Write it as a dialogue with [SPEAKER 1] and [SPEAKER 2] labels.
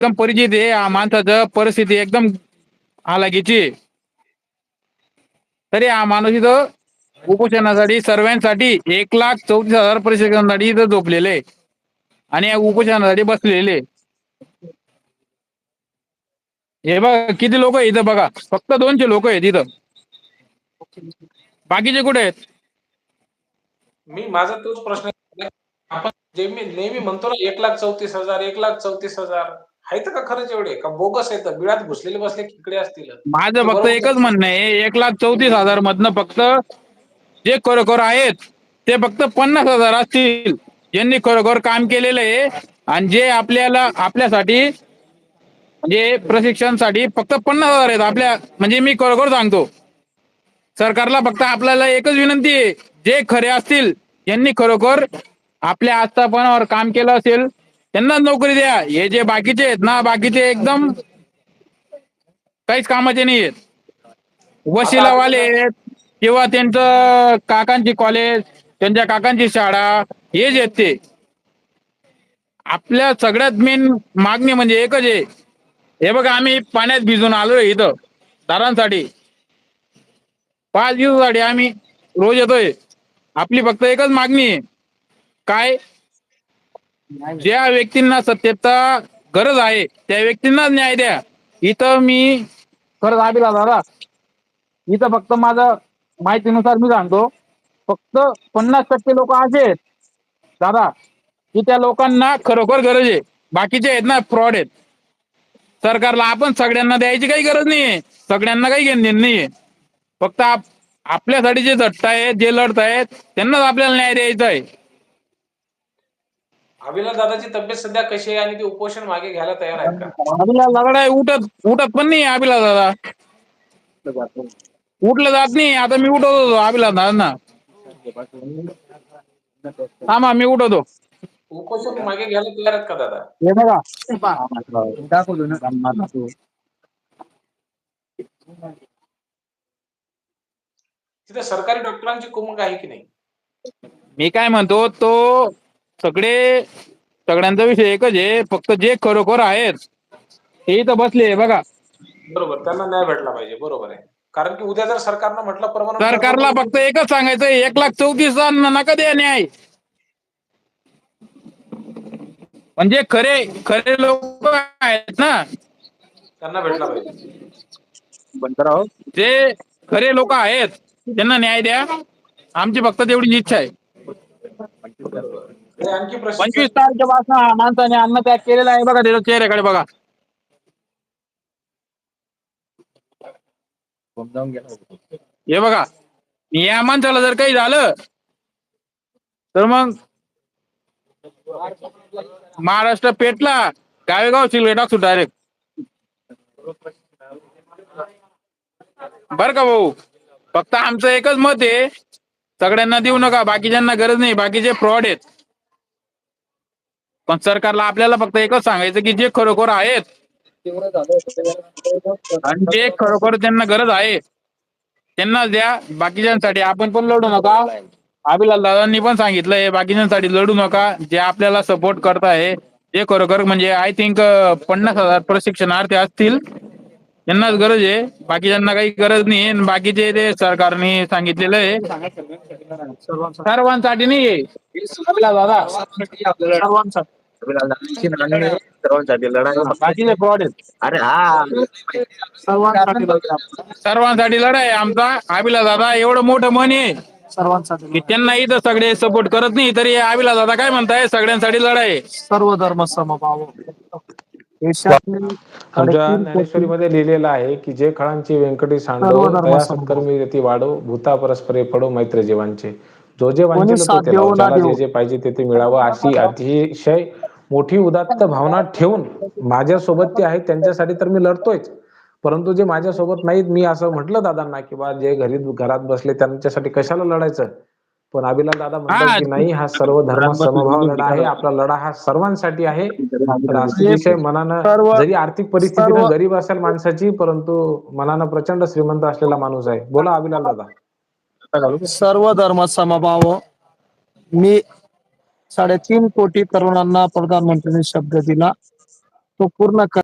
[SPEAKER 1] एकदम परिचित आहे माणसाचं परिस्थिती एकदम हालाकीची तरी हा माणूस इथं उपोषणासाठी सर्वांसाठी एक लाख चौतीस हजार प्रशिक्षणासाठी इथं झोपलेले आणि या उपोषणासाठी बसलेले हे बघा किती लोक इथं बघा. फक्त दोनशे लोक आहेत इथं. बाकीचे कुठे आहेत?
[SPEAKER 2] मी माझा तोच प्रश्न आपण जे मी नेहमी म्हणतो ना एक लाख चौतीस हजार एक लाख चौतीस हजार. आहेत का खरंच एवढे? का बोगस आहेत बिळात घुसलेले बसले किकडे असतील?
[SPEAKER 1] माझं फक्त एकच म्हणणं आहे एक लाख चौतीस हजार मधनं फक्त जे खरोखर आहेत ते फक्त पन्नास हजार असतील. ज्यांनी खरोखर काम केलेलं आहे आणि जे आपल्याला आपल्यासाठी म्हणजे प्रशिक्षणासाठी फक्त पन्नास हजार आहेत. आपल्या म्हणजे मी खरोखर सांगतो सरकारला फक्त आपल्याला एकच विनंती आहे जे खरे असतील यांनी खरोखर आपल्या आस्थापनावर काम केलं असेल त्यांना नोकरी द्या. हे जे बाकीचे आहेत ना बाकीचे एकदम काहीच कामाचे नाही आहेत. वशिलावाले आहेत किंवा त्यांचं काकांची कॉलेज त्यांच्या काकांची शाळा हेच आहेत ते. आपल्या सगळ्यात मेन मागणी म्हणजे एकच आहे. हे बघा आम्ही पाण्यात भिजून आलोय इथं दारांसाठी. पाच दिवसासाठी आम्ही रोज येतोय. आपली फक्त एकच मागणी आहे. काय? ज्या व्यक्तींना सत्तेचा गरज आहे त्या व्यक्तींना न्याय द्या. इथं मी खरंच आबिला दादा इथं फक्त माझं माहितीनुसार मी सांगतो फक्त पन्नास टक्के लोक असे आहेत. दादा की त्या लोकांना खरोखर गरज आहे. बाकीचे आहेत ना फ्रॉड आहेत. सरकारला आपण सगळ्यांना द्यायची काही गरज नाहीये. सगळ्यांना काही घेणे नाहीये. फक्त आप आपल्यासाठी जे झटत आहेत जे लढत आहेत त्यांनाच आपल्याला न्याय द्यायचा आहे.
[SPEAKER 2] अभिलाष दादाची तब्येत सध्या कशी आहे आणि ते उपोषण मागे घ्यायला तयार आहेत का?
[SPEAKER 1] अभिला दगड आहे उठत उठत पण नाही अभिला दादा. उठलं जात नाही आता मी उठवत होतो अभिला दादा थांबा मी उठवतो.
[SPEAKER 2] उपोषण मागे घ्यायला तयार आहेत का दादा?
[SPEAKER 1] हे बघा. दाखवतो ना
[SPEAKER 2] तिथे सरकारी डॉक्टरांची कुमक आहे की नाही?
[SPEAKER 1] मी काय म्हणतो तो सगळे सगळ्यांचा विषय एकच आहे फक्त जे खरोखर आहेत ते इथं बसले बघा.
[SPEAKER 2] बरोबर त्यांना न्याय भेटला पाहिजे बरोबर आहे. कारण की उद्या जर सरकारनं म्हटलं परमानंट
[SPEAKER 1] सरकारला फक्त एकच सांगायचं एक लाख चौतीस नका द्या न्याय. म्हणजे खरे खरे लोक आहेत ना.
[SPEAKER 2] त्यांना भेटला पाहिजे.
[SPEAKER 1] जे खरे लोक आहेत त्यांना न्याय द्या. आमची फक्त तेवढीच इच्छा आहे.
[SPEAKER 2] हे आणखी प्रश्न
[SPEAKER 1] पंचवीस तारखेपासून माणसाने अन्नत्याग केलेला आहे बघा त्याच्या चेहऱ्याकडे बघा. हे बघा या माणसाला जर काही झालं तर मग महाराष्ट्र पेटला गावेगाव सिल्वे टाकतो डायरेक्ट बर का भाऊ? फक्त आमचं एकच मत आहे सगळ्यांना देऊ नका बाकीच्यांना गरज नाही बाकीचे फ्रॉड आहेत. पण सरकारला आपल्याला फक्त एकच सांगायचं की जे खरोखर आहेत आणि जे खरोखर त्यांना गरज आहे त्यांना द्या. बाकीच्यांसाठी आपण पण लढू नका. अभिलाल दादांनी पण सांगितलंय बाकीच्यांसाठी लढू नका. जे आपल्याला सपोर्ट करताय जे खरोखर म्हणजे आय थिंक पन्नास हजार प्रशिक्षणार्थी असतील त्यांनाच गरज आहे. बाकीच्यांना काही गरज नाही आणि बाकीचे ते सरकारने सांगितलेलं आहे. सर्वांसाठी नाही आहे. अभिलाल सर्वांसाठी
[SPEAKER 3] सर्वांसाठी लढाई
[SPEAKER 1] बाकीचे फ्रॉड आहेत.
[SPEAKER 3] अरे हा.
[SPEAKER 1] सर्वांसाठी लढाई आहे आमचा. अभिला दादा एवढं मोठं मन आहे.
[SPEAKER 4] सर्वांसाठी
[SPEAKER 1] की त्यांना इथं सगळे सपोर्ट करत नाही तरी अभिला दादा काय म्हणताय? सगळ्यांसाठी लढाई आहे.
[SPEAKER 4] सर्व धर्म समभाव. देशातील
[SPEAKER 2] आमच्या
[SPEAKER 4] साडेतीन
[SPEAKER 2] ज्ञानेश्वरीमध्ये लिहिलेलं आहे की जे खळांची व्यंकटी
[SPEAKER 4] सर्व
[SPEAKER 2] सांडो
[SPEAKER 4] धर्म
[SPEAKER 2] तया
[SPEAKER 4] समभाव.
[SPEAKER 2] सत्कर्मी रती वाढो भूता परस्परे पडो मैत्र जीवांचे. जो जे
[SPEAKER 4] कोणी साथ देवो. ना
[SPEAKER 2] ज्याला जे
[SPEAKER 4] देवो.
[SPEAKER 2] जे पाहिजे ते ते मिळावं अशी अतिशय मोठी उदात्त भावना ठेवून माझ्यासोबत ते आहेत त्यांच्यासाठी तर मी लढतोयच. परंतु जे माझ्यासोबत नाहीत मी असं म्हटलं दादांना की बा जे घरी घरात बसले त्यांच्यासाठी कशाला लढायचं? पण अभिलाल दादा म्हणतात की नाही हा सर्व धर्म समभाव लढा आहे आपला लढा हा सर्वांसाठी आहे. अतिशय मनानं जरी आर्थिक परिस्थितीनं
[SPEAKER 4] सर्व-
[SPEAKER 2] गरीब असेल माणसाची परंतु मनानं प्रचंड श्रीमंत असलेला माणूस आहे. बोला अभिलाल दादा.
[SPEAKER 4] सर्व धर्म समभाव मी साडेतीन कोटी तरुणांना प्रधानमंत्र्यांनी शब्द दिला. तो पूर्ण कर